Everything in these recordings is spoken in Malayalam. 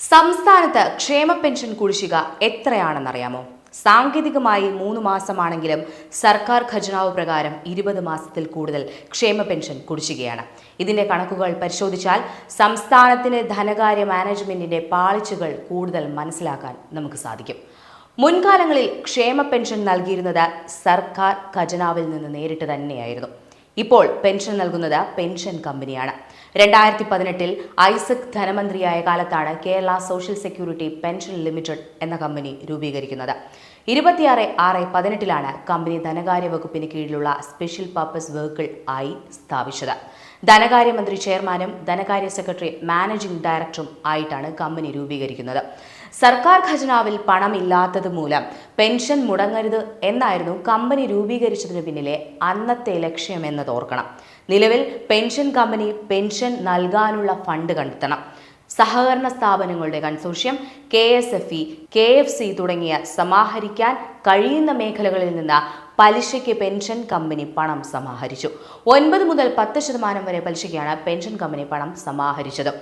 സംസ്ഥാനത്ത് ക്ഷേമ പെൻഷൻ കുടിശ്ശിക എത്രയാണെന്നറിയാമോ? സാങ്കേതികമായി മൂന്ന് മാസമാണെങ്കിലും സർക്കാർ ഖജനാവ് പ്രകാരം ഇരുപത് മാസത്തിൽ കൂടുതൽ ക്ഷേമ പെൻഷൻ കുടിശ്ശികയാണ്. ഇതിന്റെ കണക്കുകൾ പരിശോധിച്ചാൽ സംസ്ഥാനത്തിന് ധനകാര്യ മാനേജ്മെന്റിന്റെ പാളിച്ചകൾ കൂടുതൽ മനസ്സിലാക്കാൻ നമുക്ക് സാധിക്കും. മുൻകാലങ്ങളിൽ ക്ഷേമ പെൻഷൻ നൽകിയിരുന്നത് സർക്കാർ ഖജനാവിൽ നിന്ന് നേരിട്ട് തന്നെയായിരുന്നു. ഇപ്പോൾ പെൻഷൻ നൽകുന്നത് പെൻഷൻ കമ്പനിയാണ്. രണ്ടായിരത്തി പതിനെട്ടിൽ ഐസക് ധനമന്ത്രിയായ കാലത്താണ് Kerala social security pension limited എന്ന കമ്പനി രൂപീകരിക്കുന്നത്. ഇരുപത്തിയാറ് ആറ് പതിനെട്ടിലാണ് കമ്പനി ധനകാര്യ വകുപ്പിന് കീഴിലുള്ള സ്പെഷ്യൽ പർപ്പസ് വെഹിക്കിൾ ആയി സ്ഥാപിച്ചത്. ധനകാര്യമന്ത്രി ചെയർമാനും ധനകാര്യ സെക്രട്ടറി മാനേജിംഗ് ഡയറക്ടറും ആയിട്ടാണ് കമ്പനി രൂപീകരിക്കുന്നത്. സർക്കാർ ഖജനാവിൽ പണമില്ലാത്തത് മൂലം പെൻഷൻ മുടങ്ങരുത് എന്നായിരുന്നു കമ്പനി രൂപീകരിച്ചതിന് പിന്നിലെ അന്നത്തെ ലക്ഷ്യമെന്നത് ഓർക്കണം. നിലവിൽ പെൻഷൻ കമ്പനി പെൻഷൻ നൽകാനുള്ള ഫണ്ട് കണ്ടെത്തണം. സഹകരണ സ്ഥാപനങ്ങളുടെ consortium K S F E K F C തുടങ്ങിയ സമാഹരിക്കാൻ കഴിയുന്ന മേഖലകളിൽ നിന്ന് പലിശയ്ക്ക് പെൻഷൻ കമ്പനി പണം സമാഹരിച്ചു. ഒൻപത് മുതൽ പത്ത് ശതമാനം വരെ പലിശയ്ക്കാണ് പെൻഷൻ കമ്പനി പണം സമാഹരിച്ചത്.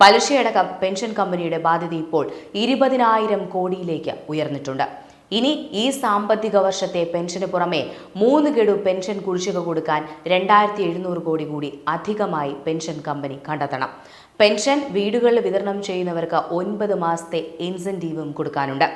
പലിശയടക്കം പെൻഷൻ കമ്പനിയുടെ ബാധ്യത ഇപ്പോൾ ഇരുപതിനായിരം കോടിയിലേക്ക് ഉയർന്നിട്ടുണ്ട്. ഇനി ഈ സാമ്പത്തിക വർഷത്തെ പെൻഷന് പുറമെ മൂന്ന് ഗഡു പെൻഷൻ കുടിശ്ശിക കൊടുക്കാൻ രണ്ടായിരത്തി എഴുന്നൂറ് കോടി കൂടി അധികമായി പെൻഷൻ കമ്പനി കണ്ടെത്തണം. പെൻഷൻ വീടുകളിൽ വിതരണം ചെയ്യുന്നവർക്ക് ഒൻപത് മാസത്തെ ഇൻസെന്റീവും കൊടുക്കാനുണ്ട്.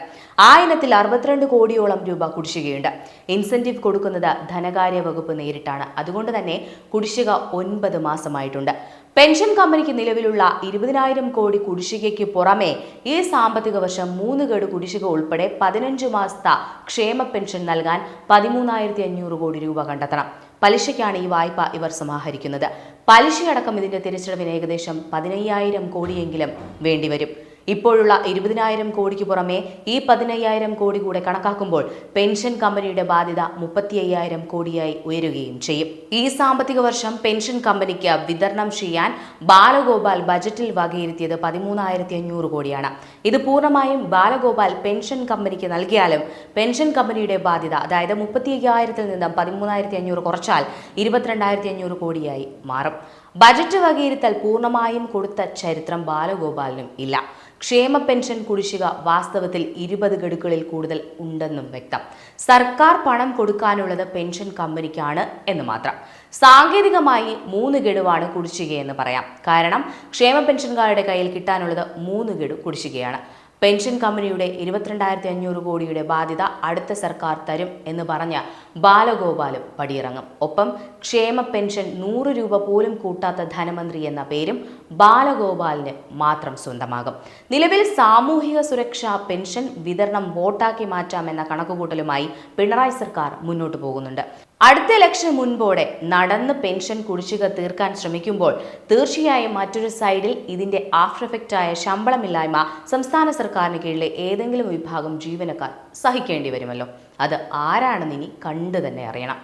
ആ ഇനത്തിൽ അറുപത്തിരണ്ട് കോടിയോളം രൂപ കുടിശ്ശികയുണ്ട്. ഇൻസെന്റീവ് കൊടുക്കുന്നത് ധനകാര്യ വകുപ്പ് നേരിട്ടാണ്. അതുകൊണ്ട് തന്നെ കുടിശ്ശിക ഒൻപത് മാസമായിട്ടുണ്ട്. പെൻഷൻ കമ്പനിക്ക് നിലവിലുള്ള ഇരുപതിനായിരം കോടി കുടിശ്ശികയ്ക്ക് പുറമെ ഈ സാമ്പത്തിക വർഷം മൂന്ന് ഗഡു കുടിശ്ശിക ഉൾപ്പെടെ പതിനഞ്ച് മാസത്തെ ക്ഷേമ പെൻഷൻ നൽകാൻ പതിമൂന്നായിരത്തി അഞ്ഞൂറ് കോടി രൂപ കണ്ടെത്തണം. പലിശയ്ക്കാണ് ഈ വായ്പ ഇവർ സമാഹരിക്കുന്നത്. പലിശയടക്കം ഇതിന്റെ തിരിച്ചടവിന് ഏകദേശം പതിനയ്യായിരം കോടിയെങ്കിലും വേണ്ടിവരും. ഇപ്പോഴുള്ള ഇരുപതിനായിരം കോടിക്ക് പുറമെ ഈ പതിനയ്യായിരം കോടി കൂടെ കണക്കാക്കുമ്പോൾ പെൻഷൻ കമ്പനിയുടെ ബാധ്യത മുപ്പത്തി അയ്യായിരം കോടിയായി ഉയരുകയും ചെയ്യും. ഈ സാമ്പത്തിക വർഷം പെൻഷൻ കമ്പനിക്ക് വിതരണം ചെയ്യാൻ ബാലഗോപാൽ ബജറ്റിൽ വകയിരുത്തിയത് പതിമൂന്നായിരത്തി അഞ്ഞൂറ് കോടിയാണ്. ഇത് പൂർണമായും ബാലഗോപാൽ പെൻഷൻ കമ്പനിക്ക് നൽകിയാലും പെൻഷൻ കമ്പനിയുടെ ബാധ്യത അതായത് മുപ്പത്തി അയ്യായിരത്തിൽ നിന്നും പതിമൂന്നായിരത്തി അഞ്ഞൂറ് കുറച്ചാൽ ഇരുപത്തിരണ്ടായിരത്തി അഞ്ഞൂറ് കോടിയായി മാറും. ബജറ്റ് വകയിരുത്തൽ പൂർണമായും കൊടുത്ത ചരിത്രം ബാലഗോപാലിനും ഇല്ല. ക്ഷേമ പെൻഷൻ കുടിശ്ശിക വാസ്തവത്തിൽ ഇരുപത് ഗഡുക്കളിൽ കൂടുതൽ ഉണ്ടെന്നും വ്യക്തം. സർക്കാർ പണം കൊടുക്കാനുള്ളത് പെൻഷൻ കമ്പനിക്കാണ് എന്ന് മാത്രം. സാങ്കേതികമായി മൂന്ന് ഗഡുവാണ് കുടിശ്ശികയെന്ന് പറയാം. കാരണം ക്ഷേമ പെൻഷൻകാരുടെ കയ്യിൽ കിട്ടാനുള്ളത് മൂന്ന് ഗഡു കുടിശ്ശികയാണ്. പെൻഷൻ കമ്പനിയുടെ ഇരുപത്തിരണ്ടായിരത്തി അഞ്ഞൂറ് കോടിയുടെ ബാധ്യത അടുത്ത സർക്കാർ തരും എന്ന് പറഞ്ഞ ബാലഗോപാലും പടിയിറങ്ങും. ഒപ്പം ക്ഷേമ പെൻഷൻ നൂറ് രൂപ പോലും കൂട്ടാത്ത ധനമന്ത്രി എന്ന പേരും ബാലഗോപാലിന് മാത്രം സ്വന്തമാകും. നിലവിൽ സാമൂഹിക സുരക്ഷാ പെൻഷൻ വിതരണം വോട്ടാക്കി മാറ്റാമെന്ന കണക്കുകൂട്ടലുമായി പിണറായി സർക്കാർ മുന്നോട്ട് പോകുന്നുണ്ട്. അടുത്ത ഇലക്ഷൻ മുൻപോടെ നടന്ന് പെൻഷൻ കുടിശ്ശിക തീർക്കാൻ ശ്രമിക്കുമ്പോൾ തീർച്ചയായും മറ്റൊരു സൈഡിൽ ഇതിന്റെ ആഫ്റ്റർ എഫക്റ്റായ ശമ്പളമില്ലായ്മ സംസ്ഥാന സർക്കാരിന് കീഴിലെ ഏതെങ്കിലും വിഭാഗം ജീവനക്കാർ സഹിക്കേണ്ടി വരുമല്ലോ. അത് ആരാണെന്ന് ഇനി കണ്ടു തന്നെ അറിയണം.